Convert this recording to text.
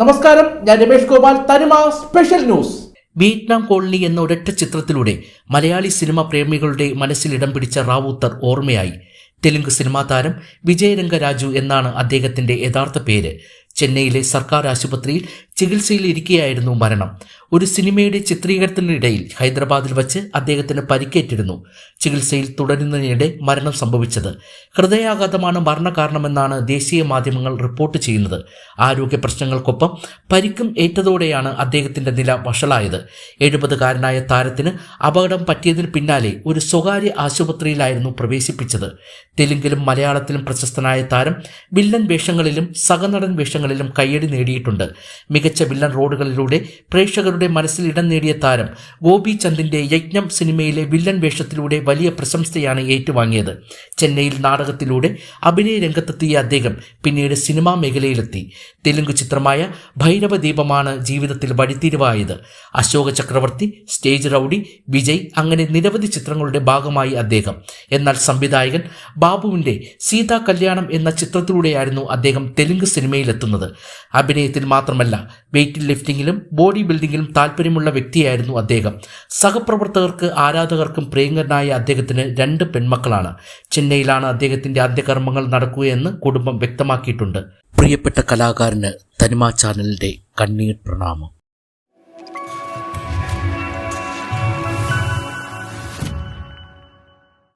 നമസ്കാരം ഞാൻ രമേഷ് ഗോപാൽ തനിമ സ്പെഷ്യൽ ന്യൂസ്. വിയറ്റ്നാം കോളനി എന്ന ഒരൊറ്റ ചിത്രത്തിലൂടെ മലയാളി സിനിമ പ്രേമികളുടെ മനസ്സിൽ ഇടം പിടിച്ച റാവൂത്തർ ഓർമ്മയായി. തെലുങ്ക് സിനിമാ താരം വിജയരംഗരാജു എന്നാണ് അദ്ദേഹത്തിന്റെ യഥാർത്ഥ പേര്. ചെന്നൈയിലെ സർക്കാർ ആശുപത്രിയിൽ ചികിത്സയിൽ ഇരിക്കെയായിരുന്നു മരണം. ഒരു സിനിമയുടെ ചിത്രീകരണത്തിനിടയിൽ ഹൈദരാബാദിൽ വച്ച് അദ്ദേഹത്തിന് പരിക്കേറ്റിരുന്നു. ചികിത്സയിൽ തുടരുന്നതിനിടെ മരണം സംഭവിച്ചത്. ഹൃദയാഘാതമാണ് മരണകാരണമെന്നാണ് ദേശീയ മാധ്യമങ്ങൾ റിപ്പോർട്ട് ചെയ്യുന്നത്. ആരോഗ്യ പ്രശ്നങ്ങൾക്കൊപ്പം പരിക്കും ഏറ്റതോടെയാണ് അദ്ദേഹത്തിന്റെ നില വഷളായത്. എഴുപതുകാരനായ താരത്തിന് അപകടം പറ്റിയതിന് പിന്നാലെ ഒരു സ്വകാര്യ ആശുപത്രിയിലായിരുന്നു പ്രവേശിപ്പിച്ചത്. തെലുങ്കിലും മലയാളത്തിലും പ്രശസ്തനായ താരം വില്ലൻ വേഷങ്ങളിലും സഹനടൻ വേഷങ്ങളിലും കയ്യടി നേടിയിട്ടുണ്ട്. മികച്ച വില്ലൻ റോഡുകളിലൂടെ പ്രേക്ഷകരുടെ മനസ്സിൽ ഇടം നേടിയ താരം ഗോപി ചന്ദിന്റെ യജ്ഞം സിനിമയിലെ വില്ലൻ വേഷത്തിലൂടെ വലിയ പ്രശംസയാണ് ഏറ്റുവാങ്ങിയത്. ചെന്നൈയിൽ നാടകത്തിലൂടെ അഭിനയ രംഗത്തെത്തിയ അദ്ദേഹം പിന്നീട് സിനിമാ മേഖലയിലെത്തി. തെലുങ്ക് ചിത്രമായ ഭൈരവ ദീപമാണ് ജീവിതത്തിൽ വഴിത്തിരിവായത്. അശോക ചക്രവർത്തി സ്റ്റേജ് റൌഡി വിജയ് അങ്ങനെ നിരവധി ചിത്രങ്ങളുടെ ഭാഗമായി അദ്ദേഹം. എന്നാൽ സംവിധായകൻ ബാബുവിന്റെ സീതാ കല്യാണം എന്ന ചിത്രത്തിലൂടെയായിരുന്നു അദ്ദേഹം തെലുങ്ക് സിനിമയിലെത്തുന്നത്. അഭിനയത്തിൽ മാത്രമല്ല വെയിറ്റ് ലിഫ്റ്റിങ്ങിലും ബോഡി ബിൽഡിങ്ങിലും താല്പര്യമുള്ള വ്യക്തിയായിരുന്നു അദ്ദേഹം. സഹപ്രവർത്തകർക്ക് ആരാധകർക്കും പ്രിയങ്കരനായ അദ്ദേഹത്തിന് രണ്ട് പെൺമക്കളാണ്. ചെന്നൈയിലാണ് അദ്ദേഹത്തിന്റെ അന്ത്യകർമ്മങ്ങൾ നടക്കുകയെന്ന് കുടുംബം വ്യക്തമാക്കിയിട്ടുണ്ട്. പ്രിയപ്പെട്ട കലാകാരന് തനിമ ചാനലിന്റെ കണ്ണീർ പ്രണാമം.